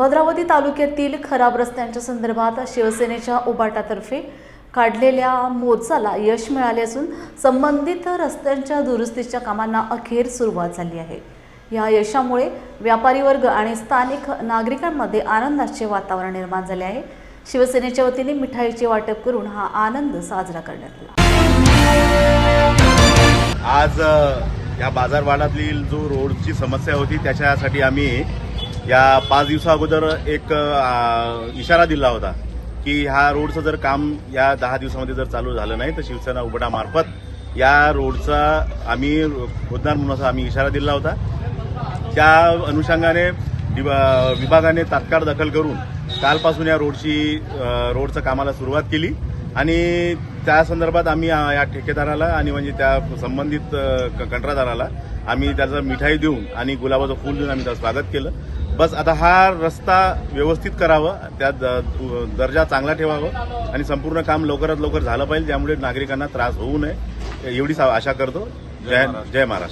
भद्रावती तालुक्यातील खराब रस्त्यांच्या संदर्भात शिवसेनेच्या उबाटातर्फे काढलेल्या मोर्चाला यश मिळाले असून संबंधित रस्त्यांच्या दुरुस्तीच्या कामांना अखेर सुरुवात झाली आहे. या यशामुळे व्यापारी वर्ग आणि स्थानिक नागरिकांमध्ये आनंदाचे वातावरण निर्माण झाले आहे. शिवसेनेच्या वतीने मिठाईचे वाटप करून हा आनंद साजरा करण्यात आला. आज या बाजारवाडातील जो रोडची समस्या होती त्याच्यासाठी आम्ही या पाच दिवसा अगोदर एक इशारा दिला होता की ह्या रोडचं जर काम या दहा दिवसामध्ये जर चालू झालं नाही तर शिवसेना उबडामार्फत या रोडचा आम्ही खोदणार म्हणून असा आम्ही इशारा दिला होता. त्या अनुषंगाने विभा- विभागाने तात्काळ दखल करून कालपासून या रोडची रोडचं कामाला सुरुवात केली आणि त्या संदर्भात आम्ही या ठेकेदाराला आणि म्हणजे त्या संबंधित क- कंत्राटदाराला आम्ही त्याचं मिठाई देऊन आणि गुलाबाचं फूल देऊन आम्ही त्याचं स्वागत केलं. बस आता हा रस्ता व्यवस्थित करावं त्यात दर्जा चांगला ठेवावं आणि संपूर्ण काम लवकरात लवकर झालं पाहिजे त्यामुळे नागरिकांना त्रास होऊ नये. एवढीच आशा करतो. जय जय महाराष्ट्र.